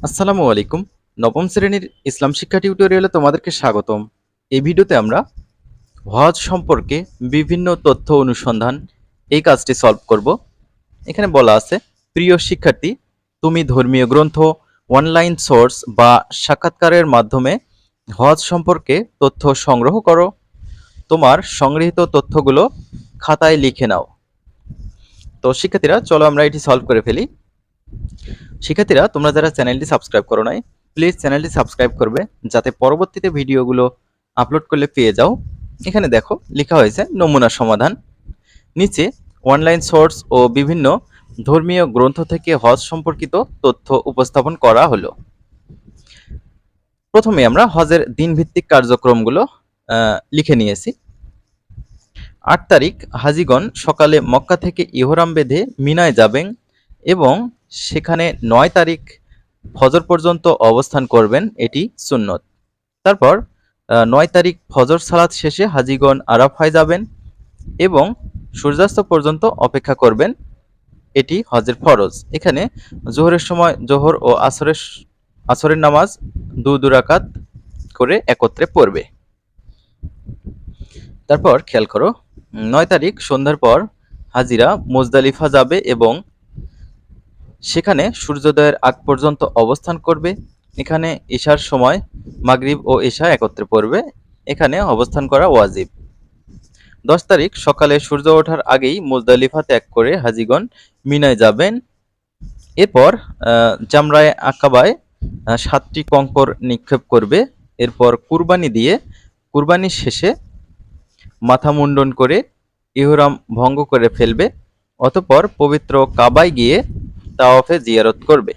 আসসালামু আলাইকুম। নবম শ্রেণির ইসলাম শিক্ষা টিউটোরিয়ালে তোমাদেরকে স্বাগতম। এই ভিডিওতে আমরা হজ সম্পর্কে বিভিন্ন তথ্য অনুসন্ধান এই কাজটি সলভ করব। এখানে বলা আছে, প্রিয় শিক্ষার্থী, তুমি ধর্মীয় গ্রন্থ অনলাইন সোর্স বা সাক্ষাৎকারের মাধ্যমে হজ সম্পর্কে তথ্য সংগ্রহ করো। তোমার সংগৃহীত তথ্যগুলো খাতায় লিখে নাও। তো শিক্ষার্থীরা, চলো আমরা এটি সলভ করে ফেলি। শিক্ষার্থীরা, তোমরা যারা চ্যানেলটি সাবস্ক্রাইব করো নাই প্লিজ চ্যানেলটি সাবস্ক্রাইব করবে যাতে পরবর্তীতে ভিডিওগুলো আপলোড করলে পেয়ে যাও। এখানে দেখো, লেখা হয়েছে নমুনা সমাধান। নিচে অনলাইন সোর্স ও বিভিন্ন ধর্মীয় গ্রন্থ থেকে হজ সম্পর্কিত তথ্য উপস্থাপন করা হলো। প্রথমে আমরা হজের দিনভিত্তিক কার্যক্রমগুলো লিখে নিয়েছি। আট তারিখ হাজিগণ সকালে মক্কা থেকে ইহরাম বেঁধে মিনায় যাবেন এবং সেখানে নয় তারিখ ফজর পর্যন্ত অবস্থান করবেন এটি সুন্নত। তারপর নয় তারিখ ফজর সালাত শেষে হাজিগণ আরাফায় যাবেন এবং সূর্যাস্ত পর্যন্ত অপেক্ষা করবেন এটি হজের ফরজ। এখানে জোহরের সময় জোহর ও আসরের আসরের নামাজ দু দুরাকাত করে একত্রে পড়বে। তারপর খেয়াল করো নয় তারিখ সন্ধ্যার পর হাজিরা মুজদালিফা যাবে এবং সেখানে সূর্যোদয়ের আগ পর্যন্ত অবস্থান করবে। এখানে ঈশার সময় মাগরিব ও ঈশা একত্রে পড়বে। এখানে অবস্থান করা ওয়াজিব। দশ তারিখ সকালে সূর্য ওঠার আগেই মুজদালিফা ত্যাগ করে হাজিগণ মিনায় যাবেন। এরপর জামরায় আকাবায় সাতটি কঙ্কর নিক্ষেপ করবে। এরপর কুরবানি দিয়ে, কুরবানি শেষে মাথা মুন্ডন করে ইহরাম ভঙ্গ করে ফেলবে। অতপর পবিত্র কাবায় গিয়ে তাওয়াফে জিয়ারত করবে।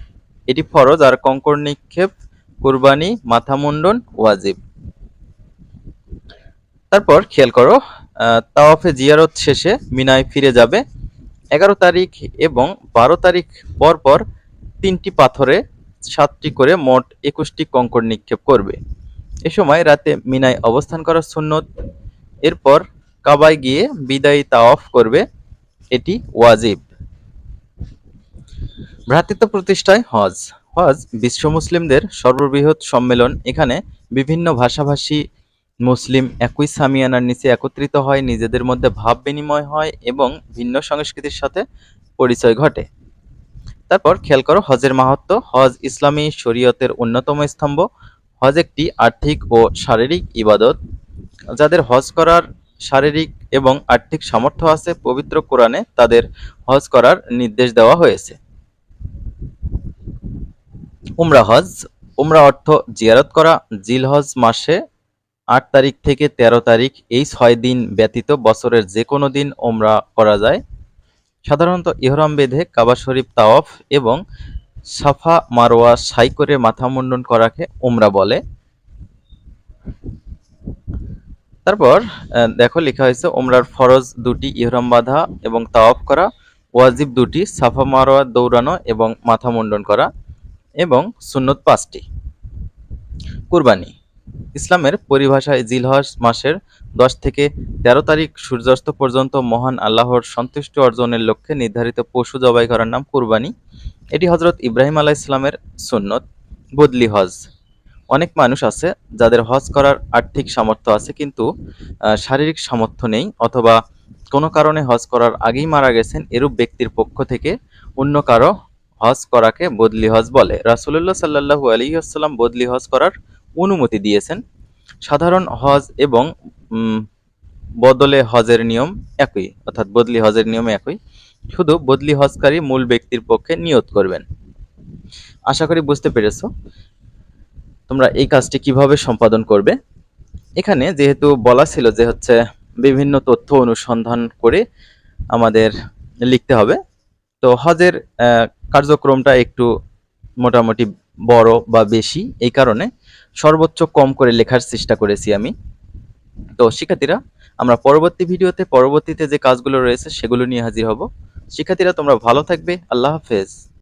এটি ফরজ আর কঙ্কর নিক্ষেপ, কুরবানি মাথা মুন্ডন ওয়াজিব। তারপর খেয়াল করো তাওয়াফে জিয়ারত শেষে মিনায় ফিরে যাবে। এগারো তারিখ এবং বারো তারিখ পর পর তিনটি পাথরে সাতটি করে মোট একুশটি কঙ্কর নিক্ষেপ করবে। এ সময় রাতে মিনায় অবস্থান করা সুন্নত। এরপর কাবায় গিয়ে বিদায়ী তাওয়াফ করবে। এটি ওয়াজিব। ভ্রাতৃত্ব প্রতিষ্ঠায় হজ। হজ বিশ্ব মুসলিমদের সর্ববৃহৎ সম্মেলন। এখানে বিভিন্ন ভাষাভাষী মুসলিম একই সামিয়ানার নিচে একত্রিত হয়, নিজেদের মধ্যে ভাব বিনিময় হয় এবং ভিন্ন সংস্কৃতির সাথে পরিচয় ঘটে। তারপর খেয়াল করো, হজের মাহাত্ম, হজ ইসলামী শরীয়তের অন্যতম স্তম্ভ। হজ একটি আর্থিক ও শারীরিক ইবাদত। যাদের হজ করার শারীরিক এবং আর্থিক সামর্থ্য আছে, পবিত্র কোরআনে তাদের হজ করার নির্দেশ দেওয়া হয়েছে। উমরা হজ, উমরা অর্থ জিয়ারত করা, জিলহজ মাসে আট তারিখ থেকে তেরো তারিখ এই ছয় দিন ব্যতীত বছরের যে কোনো দিন ওমরা করা যায়। সাধারণত ইহরাম বেঁধে কাবা শরীফ তাওয়াফ এবং সাফা মারোয়া সাই করে মাথা মুন্ডন করাকে ওমরা বলে। তারপর দেখো লেখা হয়েছে ওমরার ফরজ দুটি ইহরাম বাঁধা এবং তাওয়াফ করা, ওয়াজিব দুটি, সাফা মারোয়া দৌড়ানো এবং মাথা মুন্ডন করা। এবং সুন্নত পাঁচটি। কুরবানি। ইসলামের পরিভাষায় জিলহজ মাসের দশ থেকে তেরো তারিখ সূর্যাস্ত পর্যন্ত মহান আল্লাহর সন্তুষ্টি অর্জনের লক্ষ্যে নির্ধারিত পশু জবাই করার নাম কুরবানি। এটি হজরত ইব্রাহিম আলাহ ইসলামের সুন্নত, বদলি হজ। অনেক মানুষ আছে যাদের হজ করার আর্থিক সামর্থ্য আছে কিন্তু শারীরিক সামর্থ্য নেই অথবা কোনো কারণে হজ করার আগেই মারা গেছেন এরূপ ব্যক্তির পক্ষ থেকে অন্য কারও হজ করাকে বদলি হজ বলে। রাসুলুল্লাহ সাল্লাহু আলহিহাস্লাম বদলি হজ করার অনুমতি দিয়েছেন। সাধারণ হজ এবং বদলে হজের নিয়ম একই, অর্থাৎ বদলি হজের নিয়ম একই। শুধু বদলি হজকারী মূল ব্যক্তির পক্ষে নিয়ত করবেন। আশা করি বুঝতে পেরেছ তোমরা এই কাজটি কীভাবে সম্পাদন করবে। এখানে যেহেতু বলা ছিল যে হচ্ছে বিভিন্ন তথ্য অনুসন্ধান করে আমাদের লিখতে হবে। তো হজের কার্যক্রমটা একটু মোটামুটি বড় বা বেশি, এই কারণে সর্বোচ্চ কম করে লেখার চেষ্টা করেছি আমি। তো শিক্ষার্থীরা, আমরা পরবর্তী ভিডিওতে, পরবর্তীতে যে কাজগুলো রয়েছে, সেগুলো নিয়ে হাজির হব। শিক্ষার্থীরা, তোমরা ভালো থাকবে। আল্লাহ হাফেজ।